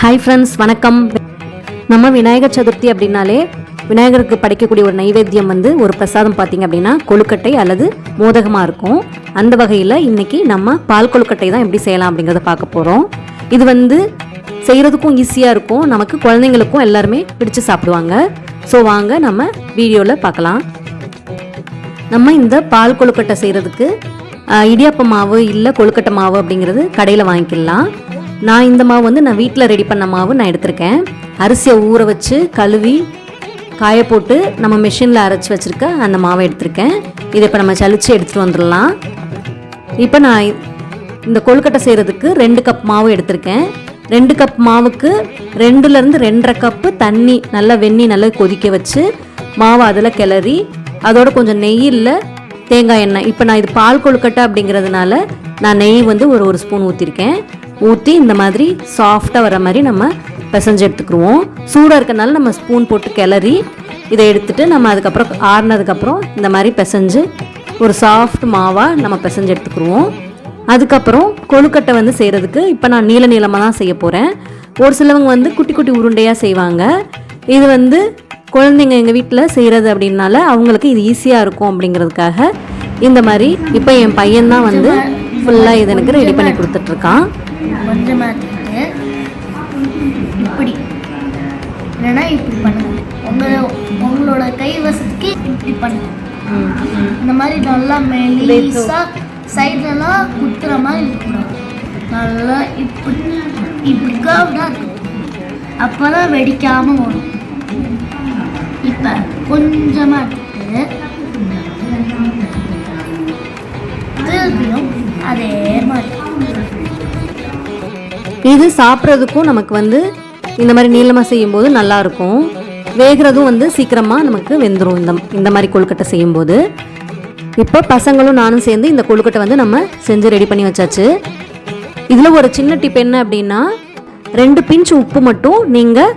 Hi friends வணக்கம். நம்ம விநாயகர் சதுர்த்தி அப்படின்னாலே விநாயகருக்கு படைக்கக்கூடிய ஒரு நைவேத்தியம் வந்து ஒரு பிரசாதம் பார்த்தீங்க அப்படின்னா கொழுக்கட்டை அல்லது மோதகமாக இருக்கும். அந்த வகையில் இன்றைக்கி நம்ம பால் கொழுக்கட்டை தான் எப்படி செய்யலாம் அப்படிங்கிறத பார்க்க போகிறோம் இது வந்து செய்கிறதுக்கும் ஈஸியாக இருக்கும். நமக்கு குழந்தைங்களுக்கும் எல்லாருமே பிடிச்சு சாப்பிடுவாங்க. ஸோ வாங்க நம்ம வீடியோவில் பார்க்கலாம். நம்ம இந்த பால் கொழுக்கட்டை செய்கிறதுக்கு இடியாப்ப மாவு இல்லை கொழுக்கட்டை மாவு அப்படிங்கிறது கடையில் வாங்கிக்கலாம். நான் இந்த மாவு வந்து நான் வீட்டில் ரெடி பண்ண மாவு நான் எடுத்திருக்கேன். அரிசியை ஊற வச்சு கழுவி காய போட்டு நம்ம மிஷினில் அரைச்சி வச்சுருக்க அந்த மாவை எடுத்திருக்கேன். இதை இப்போ நம்ம சளிச்சு எடுத்துகிட்டு வந்துடலாம். இப்போ நான் இந்த கொழுக்கட்டை செய்கிறதுக்கு ரெண்டு கப் மாவு எடுத்திருக்கேன். ரெண்டு கப் மாவுக்கு ரெண்டுலேருந்து ரெண்டரை கப்பு தண்ணி நல்லா வெந்நி நல்லா கொதிக்க வச்சு மாவை அதில் கிளறி அதோட கொஞ்சம் நெய்யில் தேங்காய் எண்ணெய். இப்போ நான் இது பால் கொழுக்கட்டை அப்படிங்கிறதுனால நான் நெய் வந்து ஒரு ஒரு ஸ்பூன் ஊற்றிருக்கேன் ஊற்றி இந்த மாதிரி சாஃப்டாக வர மாதிரி நம்ம பிசைஞ்சு எடுத்துக்கிருவோம். சூடாக இருக்கனால நம்ம ஸ்பூன் போட்டு கிளறி இதை எடுத்துகிட்டு நம்ம அதுக்கப்புறம் ஆறுனதுக்கப்புறம் இந்த மாதிரி பிசைஞ்சு ஒரு சாஃப்ட் மாவாக நம்ம பிசைஞ்சு எடுத்துக்கிருவோம். அதுக்கப்புறம் கொழுக்கட்டை வந்து செய்கிறதுக்கு இப்போ நான் நீல நீளமாக தான் செய்ய போகிறேன் ஒரு சிலவங்க வந்து குட்டி குட்டி உருண்டையாக செய்வாங்க. இது வந்து குழந்தைங்க எங்கள் வீட்டில் செய்கிறது அப்படின்னால அவங்களுக்கு இது ஈஸியாக இருக்கும் அப்படிங்கிறதுக்காக இந்த மாதிரி இப்போ என் பையன் வந்து ஃபுல்லாக இது எனக்கு ரெடி பண்ணி கொடுத்துட்ருக்கான் கொஞ்சமாக இப்படி. இல்லைன்னா இப்படி பண்ணுங்க. உங்களோட உங்களோட கை வசதிக்கு இப்படி பண்ணுங்க. இந்த மாதிரி நல்லா மெலிசா சைட்லலாம் குத்துற மாதிரி இருக்கணும் நல்லா இப்படி இப்படி கர்வ்டாக இருக்கும். அப்போ தான் வெடிக்காமல் வரும். இப்போ கொஞ்சமாக எடுத்துட்டு திருப்பியும் அதே மாதிரி. இது சாப்பிட்றதுக்கும் நமக்கு வந்து இந்த மாதிரி நீளமாக செய்யும்போது நல்லாயிருக்கும். வேகிறதும் வந்து சீக்கிரமாக நமக்கு வெந்துடும் இந்த இந்த மாதிரி கொழுக்கட்டை செய்யும்போது. இப்போ பசங்களும் நானும் சேர்ந்து இந்த கொழுக்கட்டை வந்து நம்ம செஞ்சு ரெடி பண்ணி வச்சாச்சு. இதில் ஒரு சின்ன டிப் என்ன அப்படின்னா ரெண்டு பிஞ்ச் உப்பு மட்டும் நீங்கள்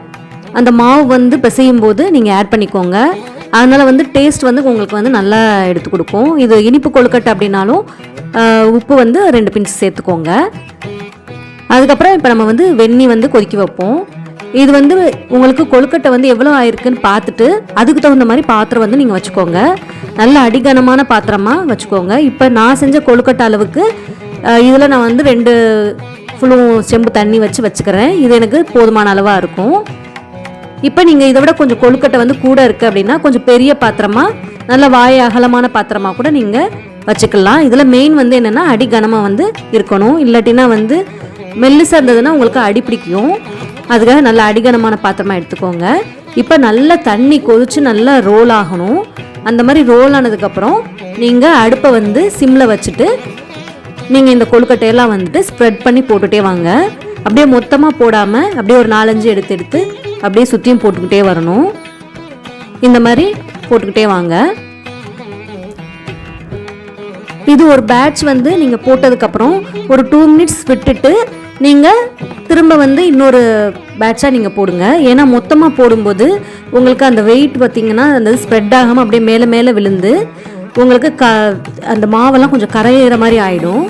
அந்த மாவு வந்து பிசையும் போது நீங்கள் ஆட் பண்ணிக்கோங்க. அதனால் வந்து டேஸ்ட் வந்து உங்களுக்கு வந்து நல்லா எடுத்து கொடுக்கும். இது இனிப்பு கொழுக்கட்டை அப்படின்னாலும் உப்பு வந்து ரெண்டு பிஞ்ச் சேர்த்துக்கோங்க. அதுக்கப்புறம் இப்போ நம்ம வந்து வெந்நி வந்து கொதிக்க வைப்போம். இது வந்து உங்களுக்கு கொழுக்கட்டை வந்து எவ்வளோ ஆயிருக்குன்னு பார்த்துட்டு அதுக்கு தகுந்த மாதிரி பாத்திரம் வந்து நீங்கள் வச்சுக்கோங்க. நல்ல அடிகனமான பாத்திரமாக வச்சுக்கோங்க. இப்போ நான் செஞ்ச கொழுக்கட்டை அளவுக்கு இதில் நான் வந்து ரெண்டு ஃபுல்லும் செம்பு தண்ணி வச்சு வச்சுக்கிறேன். இது எனக்கு போதுமான அளவாக இருக்கும். இப்போ நீங்கள் இதை விட கொஞ்சம் கொழுக்கட்டை வந்து கூட இருக்குது அப்படின்னா கொஞ்சம் பெரிய பாத்திரமாக நல்ல வாய் அகலமான பாத்திரமாக கூட நீங்கள் வச்சுக்கலாம். இதில் மெயின் வந்து என்னென்னா அடிகனமாக வந்து இருக்கணும். இல்லாட்டினா வந்து மெல்லிசாக இருந்ததுன்னா உங்களுக்கு அடி பிடிக்கும். அதுக்காக நல்ல அடிகனமான பாத்திரமாக எடுத்துக்கோங்க. இப்போ நல்லா தண்ணி கொதிச்சு நல்லா ரோல் ஆகணும். அந்த மாதிரி ரோல் ஆனதுக்கப்புறம் நீங்கள் அடுப்பை வந்து சிம்மில் வச்சுட்டு நீங்கள் இந்த கொழுக்கட்டையெல்லாம் வந்துட்டு ஸ்ப்ரெட் பண்ணி போட்டுகிட்டே வாங்க. அப்படியே மொத்தமாக போடாமல் அப்படியே ஒரு நாலஞ்சு எடுத்து எடுத்து அப்படியே சுற்றியும் போட்டுக்கிட்டே வரணும். இந்த மாதிரி போட்டுக்கிட்டே வாங்க. இது ஒரு பேட்ச் வந்து நீங்கள் போட்டதுக்கப்புறம் ஒரு டூ மினிட்ஸ் விட்டுட்டு நீங்கள் திரும்ப வந்து இன்னொரு பேட்சாக நீங்கள் போடுங்க. ஏன்னா மொத்தமாக போடும்போது உங்களுக்கு அந்த வெயிட் பார்த்தீங்கன்னா அந்த ஸ்ப்ரெட் ஆகாமல் அப்படியே மேலே மேலே விழுந்து உங்களுக்கு க அந்த மாவெல்லாம் கொஞ்சம் கரையிற மாதிரி ஆகிடும்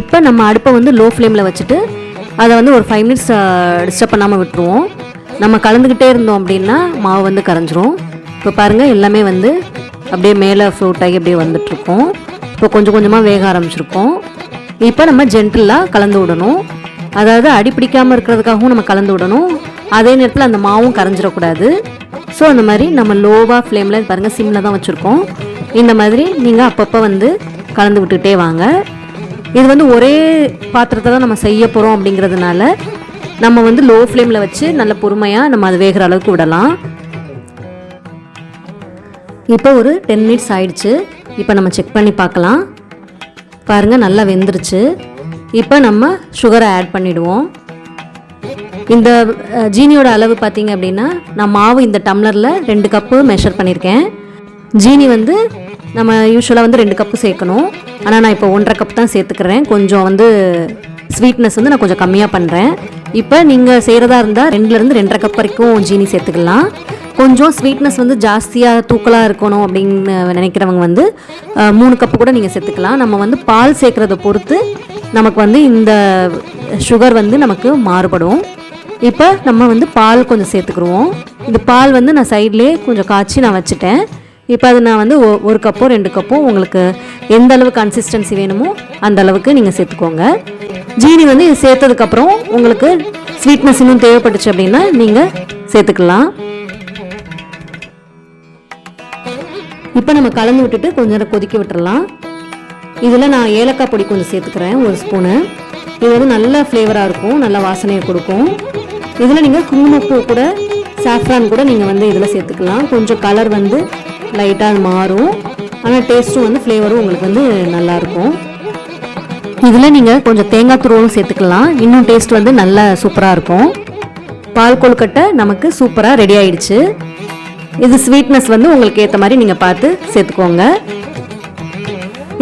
இப்போ நம்ம அடுப்பை வந்து லோ ஃப்ளேமில் வச்சுட்டு அதை வந்து ஒரு ஃபைவ் மினிட்ஸ் டிஸ்டர்ப் பண்ணாமல் விட்டுருவோம். நம்ம கலந்துக்கிட்டே இருந்தோம் அப்படின்னா மாவு வந்து கரைஞ்சிரும். இப்போ பாருங்கள் எல்லாமே வந்து அப்படியே மேலே ஃப்ரூட் ஆகி அப்படியே வந்துட்டுருக்கோம். இப்போ கொஞ்சம் கொஞ்சமாக வேக ஆரம்பிச்சிருக்கோம். இப்போ நம்ம ஜென்டிலாக கலந்து விடணும். அதாவது அடி பிடிக்காமல் இருக்கிறதுக்காகவும் நம்ம கலந்து விடணும். அதே நேரத்தில் அந்த மாவும் கரைஞ்சிடக்கூடாது. ஸோ அந்த மாதிரி நம்ம லோவாக ஃப்ளேமில் பாருங்கள் சிம்மில் தான் வச்சுருக்கோம். இந்த மாதிரி நீங்கள் அப்பப்போ வந்து கலந்து விட்டுக்கிட்டே வாங்க. இது வந்து ஒரே பாத்திரத்தை தான் நம்ம செய்ய போகிறோம் அப்படிங்கிறதுனால நம்ம வந்து லோ ஃப்ளேமில் வச்சு நல்ல பொறுமையாக நம்ம அது வேகிற அளவுக்கு விடலாம். இப்போ ஒரு டென் மினிட்ஸ் ஆயிடுச்சு. இப்போ நம்ம செக் பண்ணி பார்க்கலாம். பாருங்கள் நல்லா வெந்துருச்சு. இப்போ நம்ம சுகரை ஆட் பண்ணிவிடுவோம் இந்த ஜீனியோட அளவு பார்த்தீங்க அப்படின்னா நான் மாவு இந்த டம்ளரில் ரெண்டு கப்பு மெஷர் பண்ணியிருக்கேன் ஜீனி வந்து நம்ம யூஸ்வலாக வந்து ரெண்டு கப்பு சேர்க்கணும். ஆனால் நான் இப்போ ஒன்றரை கப் தான் சேர்த்துக்கிறேன். கொஞ்சம் வந்து ஸ்வீட்னஸ் வந்து நான் கொஞ்சம் கம்மியாக பண்ணுறேன் இப்போ நீங்கள் செய்கிறதா இருந்தால் ரெண்டுலேருந்து ரெண்டரை கப் வரைக்கும் ஜீனி சேர்த்துக்கலாம். கொஞ்சம் ஸ்வீட்னஸ் வந்து ஜாஸ்தியாக தூக்கலாக இருக்கணும் அப்படின்னு நினைக்கிறவங்க வந்து மூணு கப்பு கூட நீங்கள் சேர்த்துக்கலாம். நம்ம வந்து பால் சேர்க்குறத பொறுத்து நமக்கு வந்து இந்த சுகர் வந்து நமக்கு மாறுபடும். இப்போ நம்ம வந்து பால் கொஞ்சம் சேர்த்துக்குருவோம். இந்த பால் வந்து நான் சைட்லேயே கொஞ்சம் காய்ச்சி நான் வச்சுட்டேன். இப்போ அது நான் வந்து ஒ- ஒரு கப்போ ரெண்டு கப்போ உங்களுக்கு எந்த அளவு கன்சிஸ்டன்சி வேணுமோ அந்த அளவுக்கு நீங்கள் சேர்த்துக்கோங்க. ஜீனி வந்து இது சேர்த்ததுக்கப்புறம் உங்களுக்கு ஸ்வீட்னஸ் இன்னும் தேவைப்பட்டுச்சு அப்படின்னா நீங்கள் சேர்த்துக்கலாம். இப்போ நம்ம கலந்து விட்டுட்டு கொஞ்ச நேரம் கொதிக்க விட்டுறலாம். இதில் நான் ஏலக்காய் பொடி கொஞ்சம் சேர்த்துக்கிறேன் ஒரு ஸ்பூனு. இது வந்து நல்ல ஃப்ளேவராக இருக்கும் நல்ல வாசனையை கொடுக்கும். இதில் நீங்கள் குங்குமப்பூ கூட சாஃப்ரான் கூட நீங்கள் வந்து இதில் சேர்த்துக்கலாம். கொஞ்சம் கலர் வந்து லைட்டாக மாறும். ஆனால் டேஸ்ட்டும் வந்து ஃப்ளேவரும் உங்களுக்கு வந்து நல்லாயிருக்கும் இதில் நீங்கள் கொஞ்சம் தேங்காய் துருவலும் சேர்த்துக்கலாம். இன்னும் டேஸ்ட் வந்து நல்ல சூப்பராக இருக்கும். பால் கொழுக்கட்டை நமக்கு சூப்பராக ரெடி ஆயிடுச்சு. இது ஸ்வீட்னஸ் வந்து உங்களுக்கு ஏற்ற மாதிரி நீங்கள் பார்த்து சேர்த்துக்கோங்க.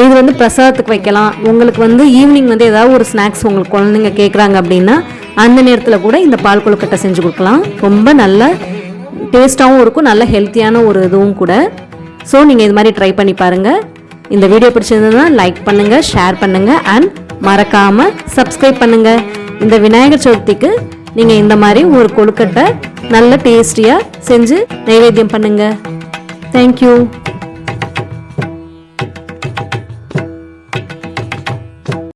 இது வந்து பிரசாதத்துக்கு வைக்கலாம். உங்களுக்கு வந்து ஈவினிங் வந்து ஏதாவது ஒரு ஸ்நாக்ஸ் உங்களுக்கு குழந்தைங்க கேட்குறாங்க அப்படின்னா அந்த நேரத்தில் கூட இந்த பால் கொழுக்கட்டை செஞ்சு கொடுக்கலாம். ரொம்ப நல்ல டேஸ்ட்டாகவும் இருக்கும் நல்ல ஹெல்த்தியான ஒரு இதுவும் கூட. ஸோ நீங்கள் இது மாதிரி ட்ரை பண்ணி பாருங்கள் இந்த வீடியோ பிடிச்சிருந்ததுன்னா லைக் பண்ணுங்கள் ஷேர் பண்ணுங்கள் அண்ட் மறக்காமல் சப்ஸ்கிரைப் பண்ணுங்கள் இந்த விநாயகர் சதுர்த்திக்கு நீங்கள் இந்த மாதிரி ஒரு கொழுக்கட்டை நல்ல டேஸ்டியாக செஞ்சு நைவேத்தியம் பண்ணுங்கள் தேங்க்யூ